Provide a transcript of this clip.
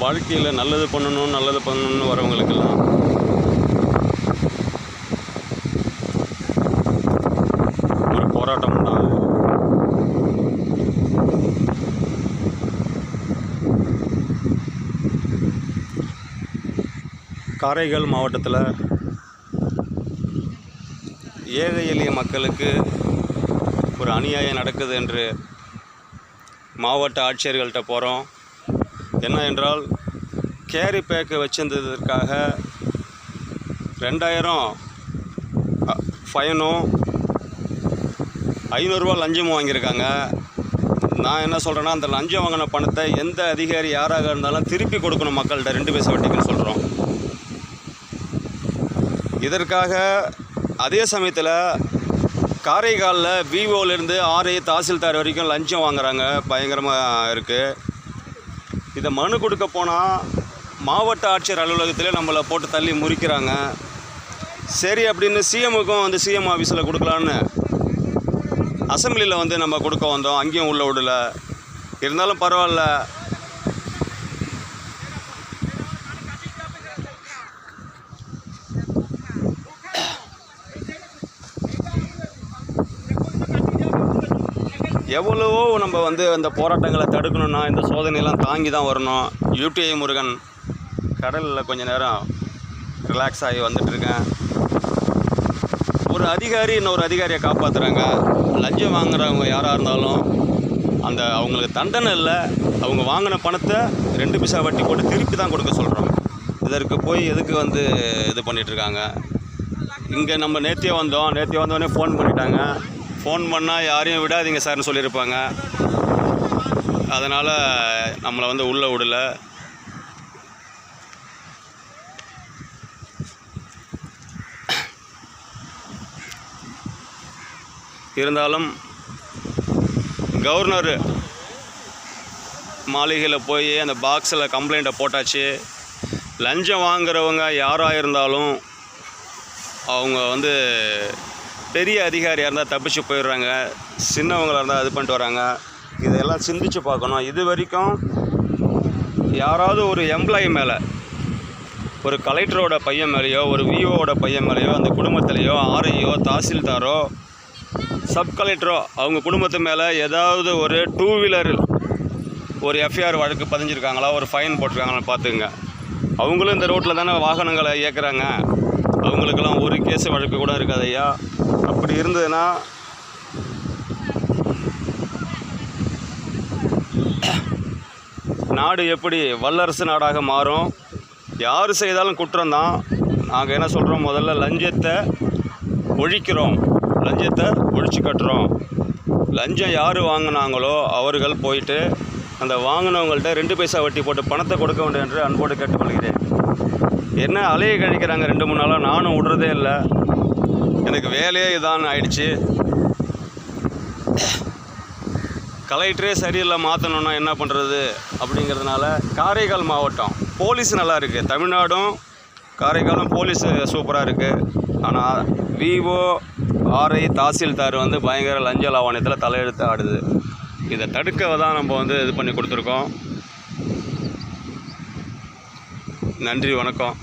வாழ்க்கையில் நல்லது பண்ணணும் நல்லது பண்ணணும்னு வரவங்களுக்கெல்லாம் ஒரு போராட்டம் தான் காரைகள் காரைக்கால் மாவட்டத்தில் ஏழை எளிய மக்களுக்கு ஒரு அநியாயம் நடக்குது என்று மாவட்ட ஆட்சியர்கள்ட்ட போகிறோம் என்ன என்றால் கேரி பேக்கு வச்சிருந்ததற்காக ரெண்டாயிரம் ஃபைனும் ஐநூறுரூவா லஞ்சமும் வாங்கியிருக்காங்க. நான் என்ன சொல்கிறேன்னா அந்த லஞ்சம் வாங்கின பணத்தை எந்த அதிகாரி யாராக இருந்தாலும் திருப்பி கொடுக்கணும் மக்கள்கிட்ட. ரெண்டு பைசா வட்டிக்குன்னு சொல்கிறோம் இதற்காக அதே சமயத்தில் காரைக்காலில் விவோலேருந்து ஆர்ஐ தாசில்தார் வரைக்கும் லஞ்சம் வாங்குறாங்க. பயங்கரமாக இருக்குது இதை மனு கொடுக்க போனால் மாவட்ட ஆட்சியர் அலுவலகத்திலே நம்மளை போட்டு தள்ளி முறிக்கிறாங்க. சரி அப்படின்னு சிஎம்முக்கும் வந்து சிஎம் ஆஃபீஸில் கொடுக்கலான்னு அசம்பிளியில் வந்து நம்ம கொடுக்க வந்தோம். அங்கேயும் உள்ள விடல. இருந்தாலும் பரவாயில்ல. எவ்வளவோ நம்ம வந்து அந்த போராட்டங்களை தடுக்கணும்னா இந்த சோதனையெல்லாம் தாங்கி தான் வரணும். யூடிஐ முருகன் கடலில் கொஞ்ச நேரம் ரிலாக்ஸ் ஆகி வந்துட்டுருக்கேன் ஒரு அதிகாரி இன்னொரு அதிகாரியை காப்பாற்றுறாங்க லஞ்சம் வாங்குறவங்க யாராக இருந்தாலும் அந்த அவங்களுக்கு தண்டனை இல்லை. அவங்க வாங்கின பணத்தை ரெண்டு பைசா வட்டி போட்டு திருப்பி தான் கொடுக்க சொல்கிறோம் இதற்கு போய் எதுக்கு வந்து இது பண்ணிகிட்ருக்காங்க இங்கே நம்ம நேற்றியே வந்தோம். நேத்தியே வந்தோடனே ஃபோன் பண்ணிட்டாங்க. ஃபோன் பண்ணால் யாரையும் விடாதீங்க சார்னு சொல்லியிருப்பாங்க. அதனால் நம்மளை வந்து உள்ளே விடல. இருந்தாலும் கவர்னர் மாளிகையில் போய் அந்த பாக்ஸில் கம்ப்ளைண்ட்டை போட்டாச்சு. லஞ்சம் வாங்குறவங்க யாராக இருந்தாலும் அவங்க வந்து பெரிய அதிகாரியாக இருந்தால் தப்பிச்சு போயிடுறாங்க. சின்னவங்களாக இருந்தால் இது பண்ணிட்டு வராங்க. இதெல்லாம் சிந்திச்சு பார்க்கணும். இது வரைக்கும் யாராவது ஒரு எம்ப்ளாயி மேலே ஒரு கலெக்டரோட பையன் மேலேயோ ஒரு விஓவோட பையன் மேலேயோ அந்த குடும்பத்திலேயோ ஆர்ஐயோ தாசில்தாரோ சப் கலெக்டரோ அவங்க குடும்பத்து மேலே ஏதாவது ஒரு டூ வீலர் ஒரு எஃப்ஐஆர் வழக்கு பதிஞ்சிருக்காங்களா? ஒரு ஃபைன் போட்டிருக்காங்களா பார்த்துங்க அவங்களும் இந்த ரோட்டில் தானே வாகனங்களை இயக்குறாங்க. அவங்களுக்கெல்லாம் ஒரு கேஸ் வழக்கு கூட இருக்காது ஐயா. அப்படி இருந்ததுன்னா நாடு எப்படி வல்லரசு நாடாக மாறும்? யார் செய்தாலும் குற்றம்தான். நாங்கள் என்ன சொல்கிறோம் முதல்ல லஞ்சத்தை ஒழிக்கிறோம். லஞ்சத்தை ஒழிச்சு கட்டுறோம். லஞ்சம் யார் வாங்கினாங்களோ அவர்கள் போயிட்டு அந்த வாங்கினவங்கள்ட்ட ரெண்டு பைசா வட்டி போட்டு பணத்தை கொடுக்க வேண்டும் என்று அன்போடு கேட்டுக்கொள்கிறேன். என்ன அலையை கழிக்கிறாங்க ரெண்டு மூணு நாளாக நானும் விடுறதே இல்லை. எனக்கு வேலையே இதான் ஆயிடுச்சு. கலெக்டரே சரியில்லை மாற்றணுன்னா என்ன பண்ணுறது அப்படிங்கிறதுனால காரைக்கால் மாவட்டம். போலீஸ் நல்லா இருக்குது தமிழ்நாடும் காரைக்காலும் போலீஸ் சூப்பராக இருக்குது ஆனால் விவோ ஆர்ஐ தாசில்தார் வந்து பயங்கர லஞ்ச லாவணியத்தில் தலையெழுத்து ஆடுது. இதை தடுக்க தான் நம்ம வந்து இது பண்ணி கொடுத்துருக்கோம். நன்றி வணக்கம்.